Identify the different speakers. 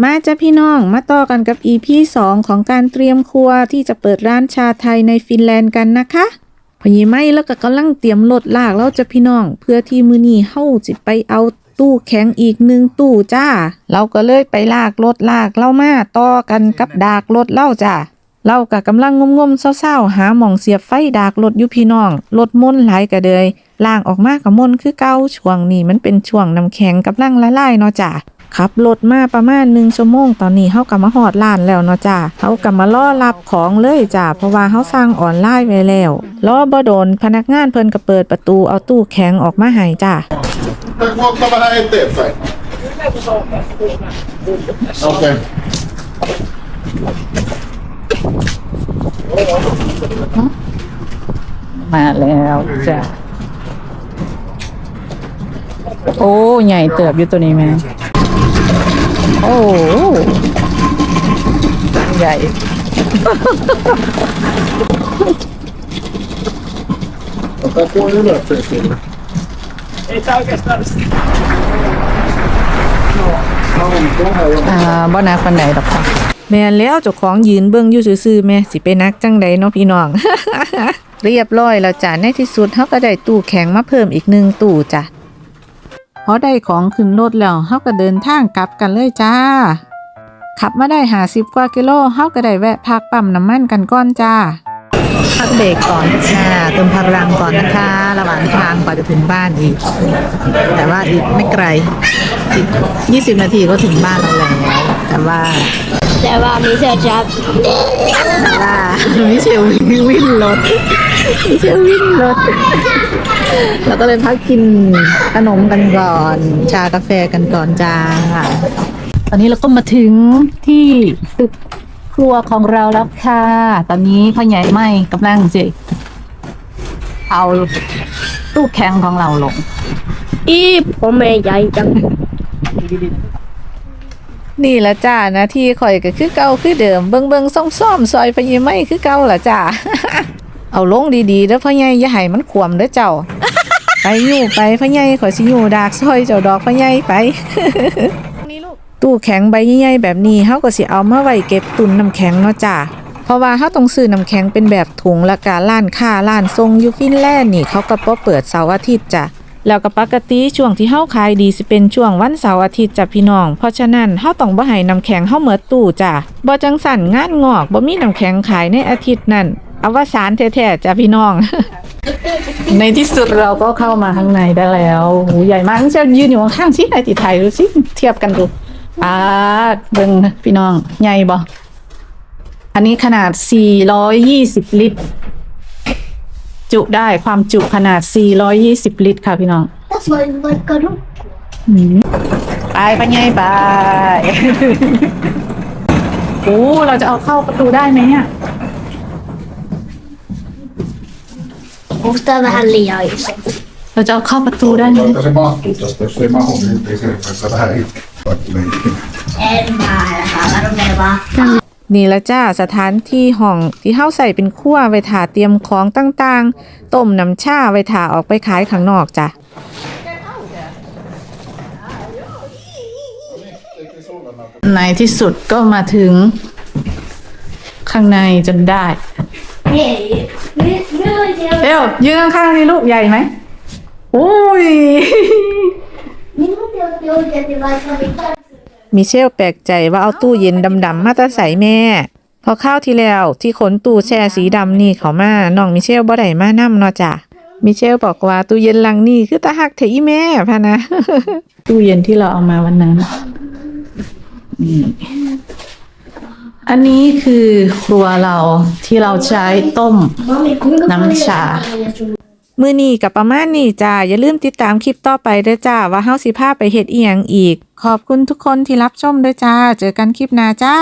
Speaker 1: มาจ้ะพี่น้อง มาต่อกันกับ EP 2 ของการเตรียมครัวที่จะเปิดร้านชาไทยในฟินแลนด์กันนะคะพอยีไม่แล้วก็กำลังเตรียมรถลากแล้วจ้ะพี่น้อง เพื่อที่มือนี้เฮาจิไปเอาตู้แข็งอีกหนึ่งตู้จ้า เราก็เลยไปลากรถลากเล่ามาต่อกันกับดากรถเล่าจ้าเรากะกำลังงมๆเศร้าๆหาหม่องเสียบไฟดากรถอยู่พี่น้องรถม่นหลายกะเดยล่างออกมากับม่นคือเก่าช่วงนี้มันเป็นช่วงน้ำแข็งกำลังละลายเนาะจ้ะ ขับรถมาประมาณหนึ่งชั่วโมง ตอนนี้เฮากะมาฮอดร้านแล้วเนาะจ้ะเฮากะมารอรับของเลยจ้ะเพราะว่าเฮาสั่งออนไลน์ไว้แล้วรอบ่โดนพนักงานเพิ่นก็เปิดประตูเอาตู้แข็งออกมาให้จ้ะ
Speaker 2: Tak monta vähän eteenpäin. Okei. Okay.
Speaker 1: มาแล้วจ้ะ โอ้ ใหญ่เติบอยู่ตัวนี้แม่ โอ้ใหญ่
Speaker 2: Ota tuo ylös se sinne. Ei
Speaker 1: อ่าบ่นักปานใดดอกค่ะ แม่นแล้วเจ้าของยืนเบิ่งอยู่ซื่อๆแม่สิไปนักจังใดเนาะพี่น้อง เรียบร้อยแล้วจ้ะในที่สุดเฮาก็ได้ตู้แข็งมาเพิ่มอีกหนึ่งตู้จ้ะ พอได้ของขึ้นรถแล้วเฮาก็เดินทางกลับกันเลยจ้า ขับมาได้หาสิบกว่ากิโลเฮาก็ได้แวะพักปั๊มน้ำมันกันก่อนจ้า พักเบรกก่อนค่ะเติมพลังก่อนนะคะ ระหว่างทางกว่าจะถึงบ้านอีก แต่ว่าอีกไม่ไกลอีก20 นาทีก็ถึงบ้านเราแล้ว แต่ว่า
Speaker 3: แต่ว่ามีเสื้อจับ
Speaker 1: แต่ว่ามิเชลวิ่งรถมิเชลวิ่งรถ เราก็เลยพักกินขนมกันก่อน ชากาแฟกันก่อนจ้าตอนนี้เราก็มาถึงที่ตึกครัวของเราแล้วค่ะ ตอนนี้พ่อใหญ่ไม่กำลังจะเอาตู้แข็งของเราลง
Speaker 3: อีผมไม่ใหญ่จัง
Speaker 1: นี่ละจ้านะที่ข่อยก็คือเก่าคือเดิมเบิงเบิงซ่อมซ่อมซอยพะยไม่คือเก่าละจ้า เอาลงดีๆเด้อพ่อใหญ่อย่าให้มันขวมเด้อเจ้า ไปอยู่ไปพ่อใหญ่ข่อยสิอยู่ดากซอยเจ้าดอกพ่อใหญ่ไปตู้แข็งใบใหญ่ๆแบบนี้เฮาก็สิเอามาไว้เก็บตุนน้ำแข็งเนาะจ้าเพราะว่าเฮาต้องซื้อน้ำแข็งเป็นแบบถุงและการ้านค้าร้านทรงอยู่ฟินแลนด์นี่เขาก็บ่เปิดเสาร์อาทิตย์จ้ะแล้วก็ปกติช่วงที่เฮาขายดีสิเป็นช่วงวันเสาร์อาทิตย์จ้ะพี่น้อง เพราะฉะนั้นเฮาต้องบ่ให้น้ำแข็งเฮาเหมิดตู้จ้ะบ่จังสั่นงานงอกบ่มีน้ำแข็งขายในอาทิตย์นั้นอวสานแท้ๆจ้ะพี่น้อง ในที่สุดเราก็เข้ามาข้างในได้แล้วหูใหญ่มากจะยืนอยู่ข้างๆสิไอติไทยดูสิเทียบกันดูอ่าเบิ่งพี่น้อง ใหญ่บ่อันนี้ขนาด 420 ลิตร จุได้ความจุขนาด 420 ลิตรค่ะพี่น้อง
Speaker 3: That's why it's like a room
Speaker 1: ไปไปไงไป โอ้เราจะเอาเข้าประตูได้ไหมเนี่ย
Speaker 3: Musta vähän liian iso
Speaker 1: เราจะเอาเข้าประตูได้ไหม
Speaker 2: Vaikka se mahtuu tästä, jos ei mahu, niin ei se vaikka vähän hittaa leikkinä.
Speaker 3: En mä varmaan vaan
Speaker 1: นี่ละจ้าสถานที่ห้องที่เฮาใส่เป็นครัวไว้ถาเตรียมของต่างๆ ต้มน้ำชาไว้ถาออกไปขายข้างนอกจ้ะ ในที่สุดก็มาถึงข้างในจนได้
Speaker 3: Hei, nyt nyt
Speaker 1: เร็วยืนข้างๆนี่ลูกใหญ่ไหมโอ้ย
Speaker 3: minut ei oikeasti vaikka mitään
Speaker 1: มิเชลแปลกใจว่าเอาตู้เย็นดำๆมาแตะใส่แม่ พอข้าวที่แล้วที่ขนตู้แช่สีดำนี่เขามาน้องมิเชลบ่ได้มานํเนาะจ้ะมิเชลบอกว่าตู้เย็นหลังนี่คือตาหักเถอีแม่พะนะ ตู้เย็นที่เราเอามาวันนั้นนี่ อันนี้คือครัวเราที่เราใช้ต้ม
Speaker 3: น้ำชา
Speaker 1: มือนี้กับประมาณนี้จ้า อย่าลืมติดตามคลิปต่อไปด้วยจ้า ว่าเฮาสิพาไปเฮ็ดอีหยังอีก ขอบคุณทุกคนที่รับชมด้วยจ้า เจอกันคลิปหน้าจ้า